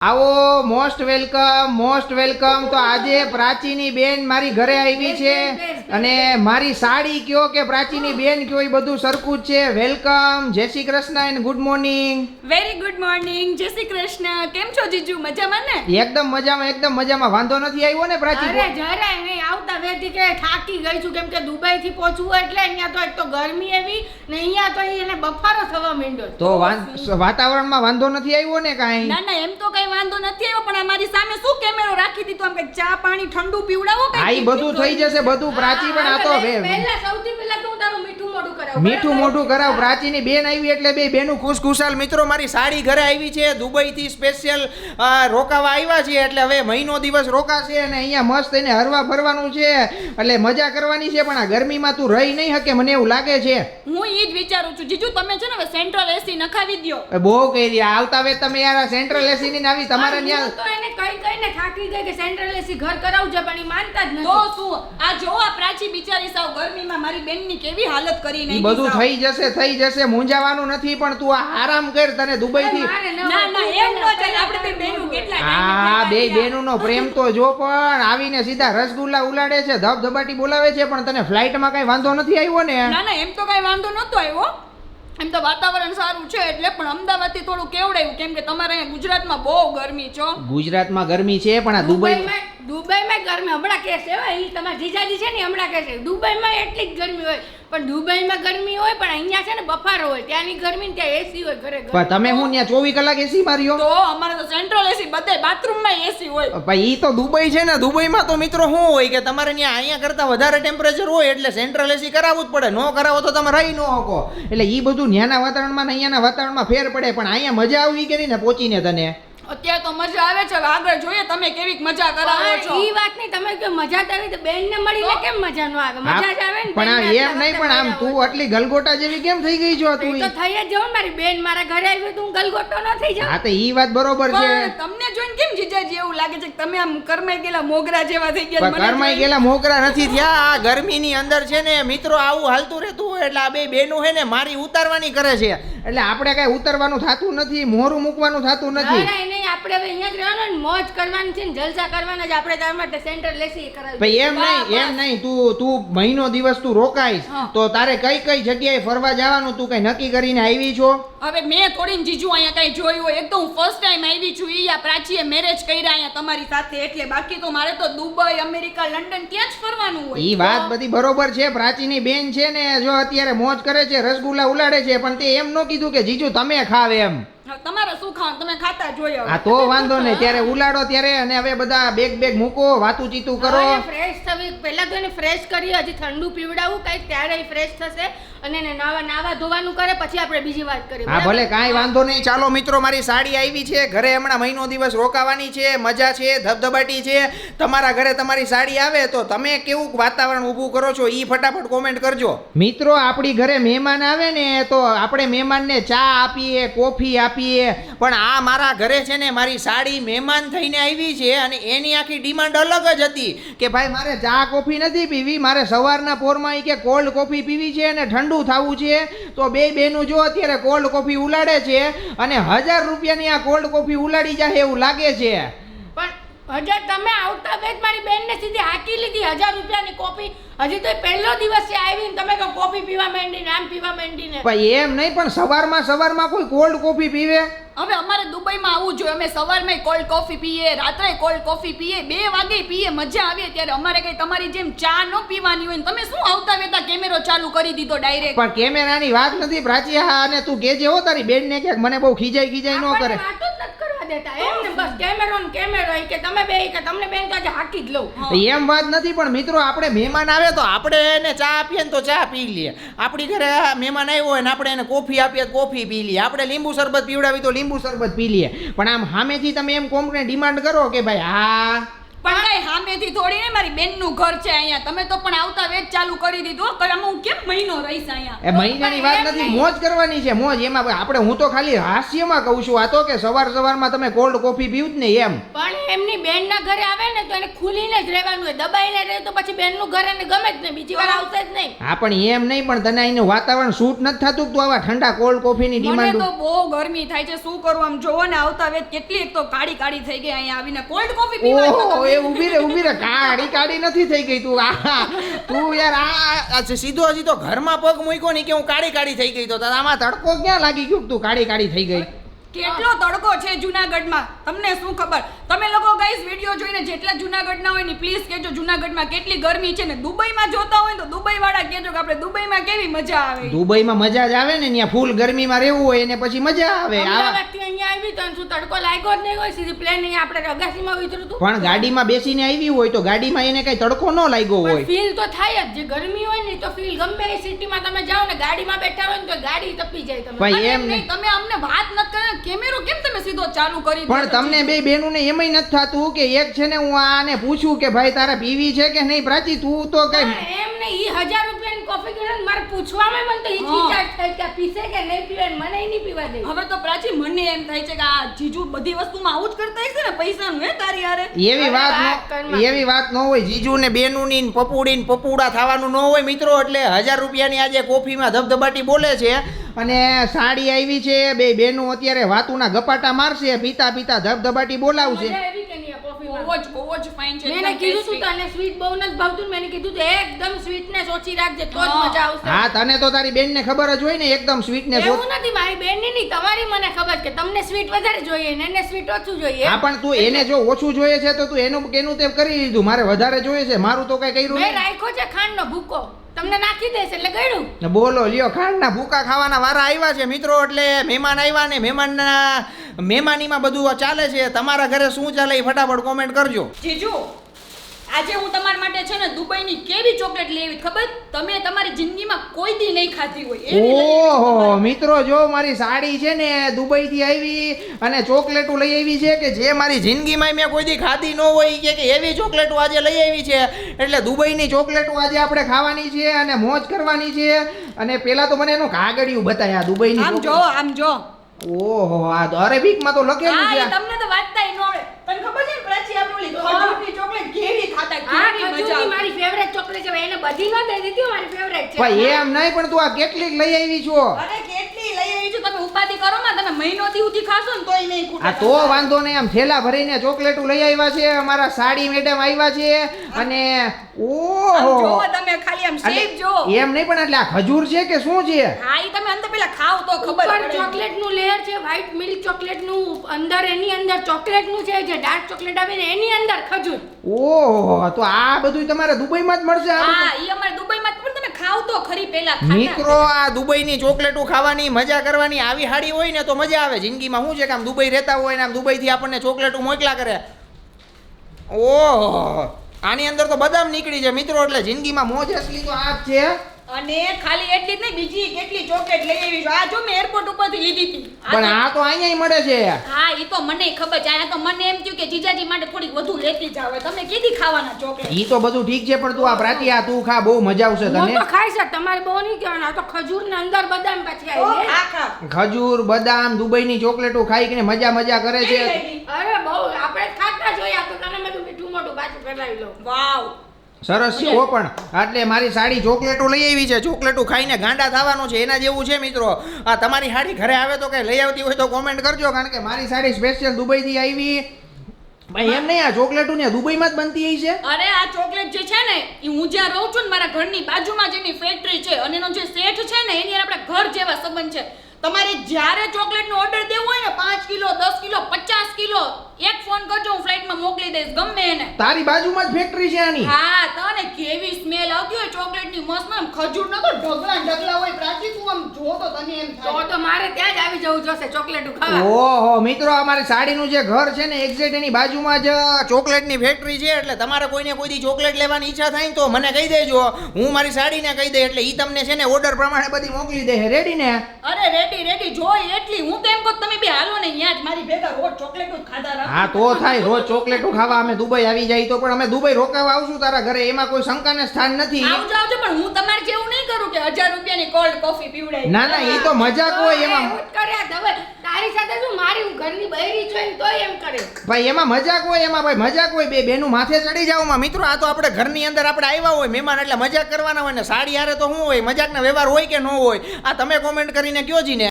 આવો most welcome most welcome તો આજે પ્રાચીની બેન મારી ઘરે આવી છે અને મારી સાડી કયો કે પ્રાચીની બેન કયો એ બધું સરખું જ છે. વેલકમ જય Shri Krishna and good morning very good morning જય શ્રી કૃષ્ણ. કેમ છો જીજુ? મજામાં ને? એકદમ મજામાં એકદમ મજામાં. વાંધો નથી આવ્યો ને પ્રાચી અરે જરાય નહીં આવતા વેથી કે થાકી ગઈ છું કેમ કે દુબઈ થી પહોંચવું એટલે અહીંયા તો એક તો ગરમી એવી ને અહીંયા તો એને બફારો થવા માંડ્યો. તો વાતાવરણમાં વાંધો નથી આવ્યો ને કાઈ? ના ના એમ તો કઈ વાંધો નથી આવ્યો પણ અમારી સામે શું કેમેરો રાખી દીધો? આમ કે ચા પાણી ઠંડુ પીવડાવો કઈ આ બધું થઈ જશે બધું પ્રાચી પણ આ તો પહેલા સૌથી મીઠું મોઢું કરાવું. મીઠું મોઢું કરાવ પ્રાચીની બેન આવી એટલે બે બેનું ખુશખુશાલ મિત્રો મારી સાડી ઘરે આવી છે. દુબઈથી સ્પેશિયલ રોકાવા આવ્યા છે એટલે હવે મહિનો દિવસ રોકાશે અને અહીંયા મસ્ત એને હરવા ફરવાનું છે. એટલે મજા કરવાની છે પણ આ ગરમીમાં તું રહી નહીં શકે મને એવું લાગે છે. હું એ જ વિચારું છું. જીજુ તમે છે ને હવે સેન્ટ્રલ એસી નખાવી દો બહુ કહી રહ્યા. આવતા વે તમે યાર સેન્ટ્રલ એસી ની આવી તમારે ત્યાં તો એને કઈ કઈને થાકી ગઈ કે સેન્ટ્રલ એસી ઘર કરાવજો પણ એ માનતા જ તો શું? આ જો આ પ્રાચી બિચારી સાવ ગરમીમાં મારી બેનની કેવી હાલત કરી નાખી. બધું થઈ જશે થઈ જશે મૂંઝાવાનું નથી પણ તું આ આરામ કર તને દુબઈથી. થી ન ના ના ન આપણે બે બેનું બેનુનો પ્રેમ તો જો પણ આવીને સીધા રસગુલ્લા ઉલાડે છે ધબધબાટી બોલાવે છે પણ તને ફ્લાઇટમાં કઈ વાંધો નથી આવ્યો ને? ના ના એમ તો કઈ વાંધો નતો આવ્યો. એમ તો વાતાવરણ સારું છે એટલે પણ અમદાવાદથી થોડું કેવડાયું કેમ કે તમારે અહીંયા ગુજરાતમાં બહુ ગરમી છો ગુજરાતમાં ગરમી છે પણ આ દુબઈ દુબઈમાં ગરમી હમણાં કહેશે હોય એ ઈ તમારા જીજાજી છે ને હમણાં કહેશે દુબઈમાં એટલી જ ગરમી હોય. પણ દુબઈમાં ગરમી હોય પણ અહીંયા છે ને બફારો હોય ત્યાંની ગરમી ને ત્યાં એસી હોય ઘરે ઘરે. પણ તમે હું ત્યાં ચોવીસ કલાક એસી માર્યો? તો અમારે તો સેન્ટ્રલ એસી બધે બાથરૂમમાં એસી હોય. ભાઈ ઈ તો દુબઈ છે ને દુબઈમાં તો મિત્રો શું હોય કે તમારે ત્યાં અહીંયા કરતા વધારે ટેમ્પરેચર હોય એટલે સેન્ટ્રલ એસી કરાવવું જ પડે. નો કરાવો તો તમે રહી ન શકો. એટલે ઈ બધું ત્યાંના વાતાવરણમાં ને અહીંયાના વાતાવરણમાં ફેર પડે પણ અહીંયા મજા આવી કે નહીં ને પહોંચીને તને. અત્યારે તો મજા આવે છે હવે આગળ જોઈએ તમે કેવી મજા કરાવો છો. ઈ વાત નહીં તમે કે મજા તો આવી તો બેન ને મળીને કેમ મજા ન આવે? મજા જ આવે ને પણ આ એમ નહીં પણ આમ તું આટલી ગલગોટા જેવી કેમ થઈ ગઈ છો તું તો થઈ જ જાઉં મારી બેન મારા ઘરે આવી તું હું ગલગોટો ન થઈ જાઉં. હા તો ઈ વાત બરોબર છે. તમને જોઈને કેમ જીજાજી એવું લાગે છે કે તમે આમ કરમાઈ ગયેલા મોગરા જેવા થઈ ગયા જોઈને. ગયેલા મોગરા નથી થયા આ ગરમીની અંદર છે ને મિત્રો આવું હાલતું રહેતું હોય એટલે આ બે બેનું છે ને મારી ઉતારવાની કરે છે. એટલે આપણે કઈ ઉતારવાનું થતું નથી મોરું મૂકવાનું થતું નથી. આપણે હવે અહીંયા જ રહેવાનું ને મોજ કરવાની છે ને જલસા કરવાના જ આપણે તારા માટે સેન્ટર લેસી કરાવી ભાઈ એમ નહીં એમ નહીં તું તું મહિનો દિવસ તું રોકાઈશ. તો તારે કઈ કઈ જગ્યાએ ફરવા જવાનું તું કઈ નક્કી કરીને આવી છો? હવે મેં થોડી જીજુ અહીંયા કઈ જોયું હોય. એક તો હું ફર્સ્ટ ટાઈમ આવી છું ઈ આ પ્રાચીએ મેરેજ કર્યા અહીંયા તમારી સાથે. એટલે બાકી તો મારે તો દુબઈ અમેરિકા લંડન ત્યાં જ ફરવાનું હોય. ઈ વાત બધી બરોબર છે. પ્રાચીની બેન છે ને જો અત્યારે મોજ કરે છે રસગુલ્લા ઉલાડે છે પણ તે એમ ન કીધું કે જીજુ તમે ખાવ એમ. તમારે શું ખાવાનું? તમે ખાતા જોયો હા તો વાંધો નહીં ત્યારે ઉલાડો ત્યારે અને હવે બધા બેગ બેગ મૂકો વાતું ચીતું કરો. ફ્રેશ થવી પહેલા તો એને ફ્રેશ કરી હજી ઠંડુ પીવડાવું કઈ ત્યારે ફ્રેશ થશે. અને એને નાવા નાવા ધોવાનું કરે પછી આપણે બીજી વાત કરીએ. હા ભલે કાંઈ વાંધો નહીં. ચાલો મિત્રો મારી સાડી આવી છે. ઘરે હમણાં મહિનો દિવસ રોકાવાની છે મજા છે ધબધબાટી છે. તમારા ઘરે તમારી સાડી આવે તો તમે કેવું વાતાવરણ ઊભું કરો છો? એ ફટાફટ કોમેન્ટ કરજો. મિત્રો આપણી ઘરે મહેમાન આવે ને તો આપણે મહેમાનને ચા આપીએ કોફી આપીએ. પણ આ મારા ઘરે છે ને મારી સાડી મહેમાન થઈને આવી છે અને એની આખી ડિમાન્ડ અલગ જ હતી કે ભાઈ મારે ચા કોફી નથી પીવી મારે સવારના પોરમાં કે કોલ્ડ કોફી પીવી છે અને ઠંડુ થવું છે તો બે બહેનો જો અત્યારે કોલ્ડ કોફી ઉલાડે છે અને હજાર રૂપિયાની આ કોલ્ડ કોફી ઉલાડી જાય એવું લાગે છે. પણ હજાર તમે આવતા વેત મારી બેનને સીધી હાકી લીધી હજાર રૂપિયાની કોફી હજી તો પહેલો દિવસ છે આવીને તમે કહો કોફી પીવા માંડીને આમ પીવા માંડીને ભાઈ એમ નહીં પણ સવારમાં સવારમાં કોઈ કોલ્ડ કોફી પીવે? હવે અમારે દુબઈમાં આવવું જોઈએ. અમે સવારમાં કોલ્ડ કોફી પીએ રાત્રે કોલ્ડ કોફી પીએ બે વાગે પીએ મજા આવે ત્યારે અમારે કઈ તમારી જેમ ચા ન પીવાની હોય ને તમે શું આવતા વેતા કેમેરો ચાલુ કરી દીધો ડાયરેક્ટ પણ કેમેરાની વાત નથી પ્રાચી. હા અને તું કેજે હો તારી બેનને કે મને બહુ ખીજાઈ ખીજાઈ ન કરે. દેતા. એમ ને બસ કેમેરો ને કેમેરો કે તમે બે કે તમને બેન તો આજે હાકી જ લઉં. એમ વાત નથી પણ મિત્રો આપણે મહેમાન આવે તો આપણે એને ચા આપીએ ને તો ચા પી લઈએ. આપણી ઘરે મહેમાન આવ્યો હોય ને આપણે એને કોફી આપીએ તો કોફી પી લઈએ. આપણે લીંબુ શરબત પીવડાવી તો લીંબુ શરબત પી લઈએ. પણ આમ સામેથી તમે એમ કોમ્પ્લેન ડિમાન્ડ કરો કે ભાઈ હા પણ કઈ સામેથી થોડી ને મારી બેનનું ઘર છે અહીંયા. તમે તો પણ આવતા વેચ ચાલુ કરી દીધું. કઈ આમાં હું કેમ મહિનો રહીશ અહીંયા? એ મહિનાની વાત નથી મોજ કરવાની છે મોજ. એમાં આપણે હું તો ખાલી હાસ્યમાં કહું છું આ તો કે સવાર સવારમાં તમે કોલ્ડ કોફી પીવું જ ને એમ. પણ એમની બેનના ઘરે આવે ને તો એને ખુલીને જ રહેવાનું હોય. દબાઈને રહે તો પછી બેનનું ઘર એને ગમે જ નહીં બીજી વાર આવશે જ નહીં. હા પણ એમ નહીં પણ તને અહીંનું વાતાવરણ સૂટ નથી થતું કે તું આવા ઠંડા કોલ્ડ કોફીની મને ડિમાન્ડ તો બહુ ગરમી થાય છે. શું કરું આમ? જોવો ને આવતા વેચ કેટલી એક તો કાળી કાળી થઈ ગઈ અહીંયા આવીને. કોલ્ડ કોફી પીવા. એ ઊભી રે ઊભી રે. કાઢી કાઢી નથી થઈ ગઈ તું. આ તું યાર આ સીધો હજી તો ઘરમાં પગ મૂક્યો નહીં કે હું કાળી કાઢી થઈ ગઈ તો. આમાં તડકો ક્યાં લાગી ગયો તું કાળી કાઢી થઈ ગઈ? કેટલો તડકો છે જુનાગઢમાં? તમને શું ખબર? તમે લોકો ગાઈસ વીડિયો જોઈને જેટલા જુનાગઢના હોય ને પ્લીઝ કહેજો જુનાગઢમાં કેટલી ગરમી છે ને. દુબઈમાં જોતા હોય તો દુબઈ વાળા કહેજો કે આપણે દુબઈમાં કેવી મજા આવે. દુબઈમાં મજા જ આવે ને ત્યાં ફૂલ ગરમીમાં રહેવું હોય એને પછી મજા આવે. આવા અમદાવાદથી તો શું તડકો લાગ્યો જ નહીં હોય સીધી પ્લેન અહીંયા આપણે અગાસીમાં ઉતર્યું તું. પણ ગાડીમાં બેસીને આવી હોય તો ગાડીમાં એને કઈ તડકો ન લાગ્યો હોય. ફીલ તો થાય જ. જે ગરમી હોય ને તો ફીલ ગમે એ સિટીમાં તમે જાઓ ને ગાડીમાં બેઠા હોય ને તો ગાડી તપી જાય તમે ભાઈ એમ નહીં, તમે અમને વાત ન કરે. કેમેરો કેમ તમે સીધો ચાલુ કરી પણ તમને બે બેનું ને એમય નથી થતું કે એક છે ને હું આને પૂછું કે ભાઈ તારા પીવી છે કે નહીં? પ્રાચી તું તો કઈ એમ નહીં. હજાર રૂપિયાની કોફી પીવે ને મારે પૂછવામાં મને તો ઈ ચીચાટ થાય કે પીસે કે નહીં પીવે ને મને નહીં પીવા દે. હવે તો પ્રાચી મને એમ થાય છે કે આ જીજુ બધી વસ્તુમાં આવું જ કરતા હશે ને પૈસાનું હે તારી હારે? એવી વાત એવી વાત ન હોય જીજુ ને બેનું ની ને પપુડી ને પપુડા થવાનું ન હોય મિત્રો એટલે હજાર રૂપિયાની આજે કોફીમાં ધબધબાટી બોલે છે અને સાડી આવી છે બે બેનું અત્યારે વાતુના ગપાટા મારશે પીતા પીતા ધબધબાટી બોલાવશે મજા આવી કે નહીં આ કોફીમાં? બહુ જ બહુ જ ફાઇન છે મેં કીધું તું તને સ્વીટ બહુ નથી ભાવતું ને મેં કીધું તું એકદમ સ્વીટનેસ ઓછી રાખજે તો જ મજા આવશે. હા તને તો તારી બેન ને ખબર જ હોય ને એકદમ સ્વીટનેસ એવું નથી મારી બેનની નહીં તમારી મને ખબર છે કે તમને સ્વીટ વધારે જોઈએ ને એને સ્વીટ ઓછું જોઈએ. હા પણ તું એને જો ઓછું જોઈએ છે તો તું એનું કેનું તે કરી દીધું મારે વધારે જોઈએ છે મારું તો કઈ કર્યું મેં નહીં. રાખ્યો છે ખાંડનો ભૂકો. તમને નાખી દેશે એટલે ગળ્યું ને બોલો લ્યો ખાંડના ભૂકા ખાવાના વારા આવ્યા છે મિત્રો એટલે મહેમાન આવ્યા ને મહેમાનના મહેમાનીમાં બધું ચાલે છે. તમારા ઘરે શું ચાલે એ ફટાફટ કોમેન્ટ કરજો. જીજુ આજે હું તમારા માટે છે ને દુબઈની કેવી ચોકલેટ લઈ આવી ખબર? તમે તમારી જિંદગીમાં કોઈ દી નહીં ખાધી હોય. ઓહો મિત્રો જો મારી સાડી છે ને દુબઈ થી આવી અને ચોકલેટો લઈ આવી છે કે જે મારી જિંદગીમાં મેં કોઈ દી ખાધી ન હોય કે કે એવી ચોકલેટો આજે લઈ આવી છે. એટલે દુબઈની ચોકલેટો આજે આપણે ખાવાની છે અને મોજ કરવાની છે. અને પેલા તો મને એનું કાગળિયું બતાયા દુબઈની આમ જો આમ જો. ઓહો આ અરેબિકમાં તો લખેલું છે તમને તો વાંચતા ઈ ન આવે. તને ખબર છે ને પ્રાચી આપણે ઓલી ખજૂરની ચોકલેટ કેવી ખાતા કેવી મજા ખજૂરની મારી ફેવરેટ ચોકલેટ છે એને બધી ન દઈ દીધી મારી ફેવરેટ છે. ભાઈ એમ નહીં પણ તું આ કેટલીક લઈ આવી છો? અરે કેટલી લઈ આવી છું? તમે ઉપાધિ કરો માં તમે મહિનો સુધી ખાશો ને તોય નહીં ખૂટે આ તો વાંધો નહીં. આમ થેલા ભરીને ચોકલેટો લઈ આવ્યા છે. અમારા સાડી મેડમ આવ્યા છે. અને ઓહો. તમે ખાલી આમ શેપ જો. એમ નહીં પણ એટલે આ ખજૂર છે કે શું છે? હા ઈ તમે અંદર પેલા ખાવ તો ખબર પડે. ચોકલેટનું લેયર છે વ્હાઈટ મિલ્ક ચોકલેટનું અંદર એની અંદર ચોકલેટનું છે જે ડાર્ક ચોકલેટ આવે ને એની અંદર ખજૂર. ઓહો તો આ બધું તમારે દુબઈમાં જ મળશે હા ઈ અમારે દુબઈમાં જ પણ તમે ખાવ તો ખરી પેલા મિત્રો, આ દુબઈની ચોકલેટો ખાવાની, મજા કરવાની આવી હાડી હોય ને તો મજા આવે. જિંદગીમાં શું છે કે આમ દુબઈ રહેતા હોય ને આમ દુબઈથી આપણને ચોકલેટો મોકલા કરે. ઓહ, આની અંદર તો બદામ નીકળી છે મિત્રો, એટલે જિંદગીમાં મોજ અસલી તો આ જ છે. અને ખાલી એટલી જ નહીં બીજી કેટલી ચોકલેટ લઈ આવી છું. આ જો મેં એરપોર્ટ ઉપરથી લીધી હતી. પણ તો- આ તો અહીંયા મળે છે. હા એ તો મને ખબર છે. અહીંયા તો મને એમ થયું કે જીજાજી માટે થોડીક વધુ લેતી જાવ. તમે કીધી ખાવાના ચોકલેટ ઈ તો બધું ઠીક છે પણ તું આ પ્રાતી આ તું ખા બહુ મજા આવશે હું તને. તો ખાઈ છે તમારે બહુ નહીં કહેવાનું. આ તો ખજૂર ને અંદર બદામ પછી આવી ખા. ખજૂર બદામ દુબઈ ની ચોકલેટો ખાઈ કે મજા મજા કરે છે. અરે બહુ આપણે ખાતા જોઈએ તો. તને મેં મીઠું મોટું પાછું ફેલાવી લો વાવ. સરસ છે પણ. એટલે મારી સાડી ચોકલેટો લઈ આવી છે. ચોકલેટો ખાઈને ગાંડા થવાનું છે. એના જેવું છે મિત્રો. આ તમારી સાડી ઘરે આવે તો કઈ લઈ આવતી હોય તો કોમેન્ટ કરજો કારણ કે મારી સાડી સ્પેશિયલ દુબઈથી આવી. ભાઈ એમ નહીં આ ચોકલેટો ને દુબઈમાં જ બનતી હોય છે? અરે આ ચોકલેટ જે છે ને એ હું જ્યાં રહું છું ને મારા ઘરની બાજુમાં જેની ફેક્ટરી છે અને એનો જે શેઠ છે ને એની આપણા ઘર જેવા સંબંધ છે. તમારે જ્યારે ચોકલેટનો ઓર્ડર દેવો હોય ને પાંચ કિલો દસ કિલો પચાસ કિલો એક ફોન મોકલી દઈશ ગમે એને તારી બાજુમાં જ ફેક્ટરી છે આની. હા તને કેવી સ્મેલ આવતી હોય ચોકલેટની મસ્ત આમ ખજૂર ન તો ઢગલા ઢગલા હોય પ્રાચી તું આમ જો તો તને એમ થાય. તો મારે ત્યાં જ આવી જવું જોશે ચોકલેટ ખાવા. ઓહો મિત્રો અમારી સાડીનું જે ઘર છે ને એક્ઝેક્ટ એની બાજુમાં જ ચોકલેટની ફેક્ટરી છે એટલે તમારે કોઈને કોઈ દી ચોકલેટ લેવાની ઈચ્છા થાય તો મને કહી દેજો. હું મારી સાડીને કહી દે એટલે ઈ તમને છે ને ઓર્ડર પ્રમાણે બધી મોકલી દે. રેડી ને? અરે રેડી રેડી જોઈ એટલી. હું તો એમ કહું તમે બે હાલો ને અહીંયા જ મારી ભેગા રોજ ચોકલેટ ખાતા હા તો થાય રોજ ચોકલેટો ખાવા અમે દુબઈ આવી જાય તો પણ અમે દુબઈ રોકાવા આવશું તારા ઘરે એમાં કોઈ શંકાને સ્થાન નથી. આવજો આવજો પણ હું તમારે જેવું નહીં કરું કે હજાર રૂપિયાની કોલ્ડ કોફી પીવડાય ના ના એ તો મજાક હોય એમાં. કર્યા ધવલ તારી સાથે શું મારી હું ઘરની બૈરી છું તોય એમ કરે. ભાઈ એમાં મજાક હોય એમાં ભાઈ મજાક હોય બે બેનું માથે ચડી જાવમાં મિત્રો આ તો આપણે ઘરની અંદર આપણે આવ્યા હોય મહેમાન એટલે મજાક કરવાના હોય ને સાડી હારે તો શું હોય મજાકના વ્યવહાર હોય કે ન હોય આ તમે કોમેન્ટ કરીને કયો જી ને